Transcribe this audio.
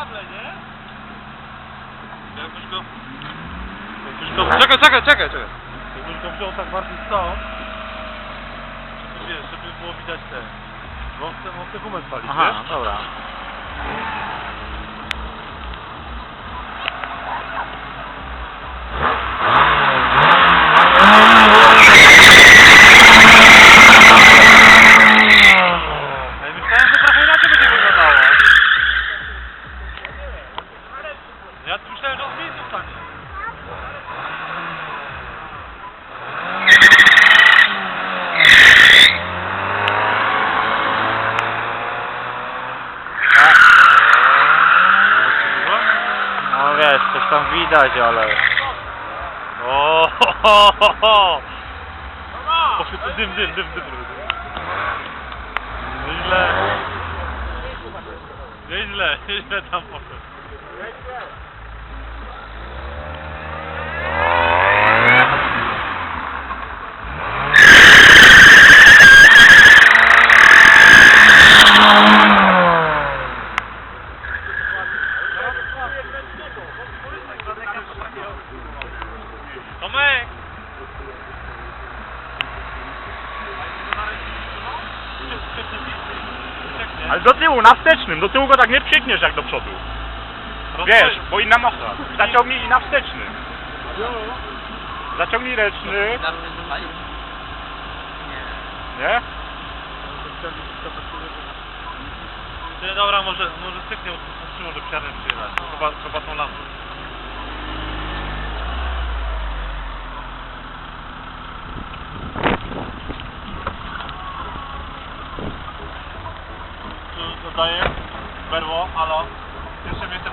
kable, nie? Jakbyś go... Jakbyś go... Czekaj, czekaj, czekaj, czekaj. Jakbyś go wziął tak bardziej stąd, żeby wiesz, żeby było widać te... Bo on chce, on chce gumę spalić, Aha, wiesz? dobra. Stanie. No wiesz, coś tam widać, ale... O, ho, ho, ho, ho. Poszedł dym, dym, dym, dym. Nieźle. Nieźle, nieźle tam poszedł. Tomek! Ale do tyłu, na wstecznym, do tyłu go tak nie psikniesz jak do przodu. Wiesz, bo inna masa. Zaciągnij i na wsteczny. Zaciągnij ręczny, nie? Nie, dobra, może, może styknie, czy może przyjechać. Chyba, chyba tą lampę. dodaję. Berło, halo. Pierwsze miejsce